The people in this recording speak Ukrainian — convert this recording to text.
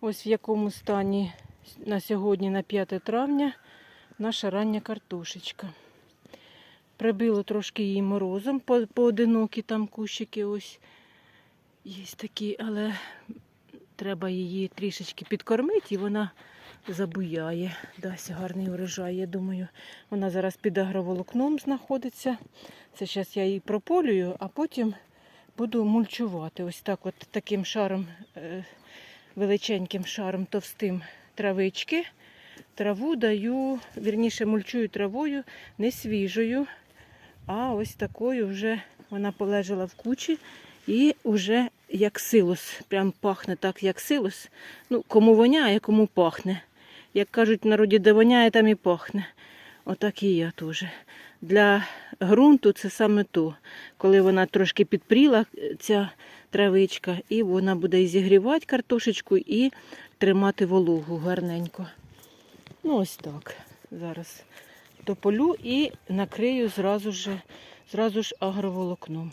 Ось в якому стані на сьогодні, на 5 травня, наша рання картошечка. Прибило трошки її морозом, поодинокі там кущики ось є такі, але треба її трішечки підкормити і вона забуяє. Дасть гарний урожай, я думаю. Вона зараз під агроволокном знаходиться. Це зараз я її прополюю, а потім буду мульчувати. Ось так от таким шаром, е, величеньким шаром товстим травички. Траву даю, вірніше мульчую травою, не свіжою, а ось такою вже вона полежала в кучі і вже як силос. Прям пахне так, як силос. Ну, кому воняє, кому пахне. Як кажуть в народі, де воняє, там і пахне. Отак і я теж. Для ґрунту це саме то, коли вона трошки підпріла, е, ця травичка, і вона буде і зігрівати картошечку і тримати вологу гарненько. Ну, ось так. Зараз тополю і накрию зразу ж, зразу ж агроволокном.